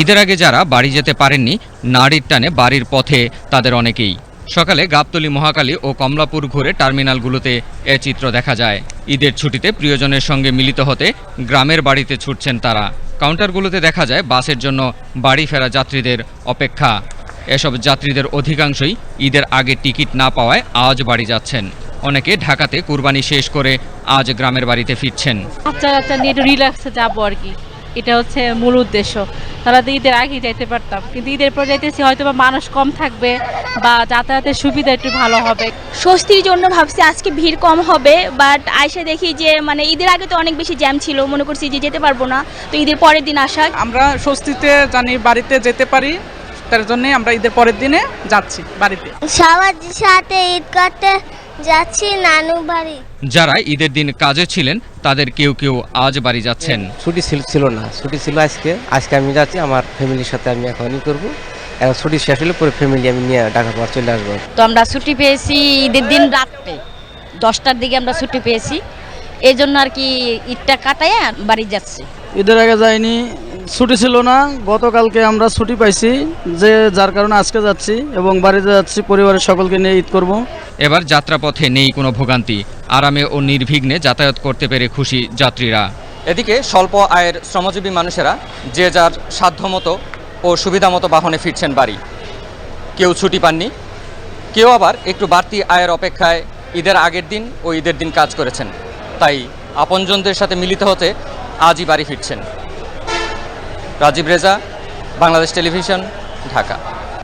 ঈদের আগে যারা বাড়ি যেতে পারেননি নাড়ির টানে বাড়ির পথে তাদের অনেকেই। সকালে গাবতলী মহাকালী ও কমলাপুর ঘুরে টার্মিনালগুলোতে এ চিত্র দেখা যায়। ঈদের ছুটিতে প্রিয়জনের সঙ্গে মিলিত হতে গ্রামের বাড়িতে ছুটছেন তারা। কাউন্টারগুলোতে দেখা যায়, বাসের জন্য বাড়ি ফেরা যাত্রীদের অপেক্ষা। এসব যাত্রীদের অধিকাংশই ঈদের আগে টিকিট না পাওয়ায় আজ বাড়ি যাচ্ছেন। অনেকে ঢাকাতে কুরবানি শেষ করে আজ গ্রামের বাড়িতে ফিরছেন। নিয়ে রিল্যাক্সে যাব আর কি। এটা হচ্ছে মূল উদ্দেশ্য। তাহলে তো ঈদের আগে যাইতে পারতাম। কিন্তু ঈদের পর যাইতেছি হয়তো বা মানুষ কম থাকবে বা যাতায়াতের সুবিধা একটু ভালো হবে। স্বস্তির জন্য ভাবছি আজকে ভিড় কম হবে বাট আইসে দেখি যে মানে ঈদের আগে তো অনেক বেশি জ্যাম ছিল মনে করছি যে যেতে পারব না। তো ঈদের পরের দিন আসা। আমরা স্বস্তিতে জানি বাড়িতে যেতে পারি তার জন্যই আমরা ঈদের পরের দিনে যাচ্ছি বাড়িতে। সবার সাথে ঈদ করতে যাচ্ছি নানু বাড়ি। যারা ঈদের দিন কাজে ছিলেন তাদের কেউ কেউ আজ বাড়ি যাচ্ছেন। ছুটি ছিল ছিল না। ছুটি ছিল আজকে। আজকে আমি যাচ্ছি আমার ফ্যামিলির সাথে আমি এখন ই করব। এখন ছুটি শেষ হলে পরে ফ্যামিলি আমি নিয়ে ঢাকা পর চলে আসব। তো আমরা ছুটি পেয়েছি ঈদের দিন রাত্রে। দশটার দিকে আমরা ছুটি পেয়েছি। এই জন্য আর কি ঈদটা কাটায় বাড়ি যাচ্ছি। ঈদের আগে যাইনি ছুটি ছিল না। গতকালকে আমরা ছুটি পাইছি যে যার কারণে আজকে যাচ্ছি এবং বাড়িতে যাচ্ছি পরিবারের সকলকে নিয়ে ঈদ করব। এবার যাত্রাপথে নেই কোনো ভোগান্তি। আরামে ও নির্বিঘ্নে যাতায়াত করতে পেরে খুশি যাত্রীরা। এদিকে স্বল্প আয়ের শ্রমজীবী মানুষেরা যে যার সাধ্যমতো ও সুবিধামতো বাহনে ফিরছেন বাড়ি। কেউ ছুটি পাননি, কেউ আবার একটু বাড়তি আয়ের অপেক্ষায় ঈদের আগের দিন ও ঈদের দিন কাজ করেছেন। তাই আপনজনদের সাথে মিলিত হতে আজই বাড়ি ফিরছেন। রাজীব রেজা, বাংলাদেশ টেলিভিশন, ঢাকা।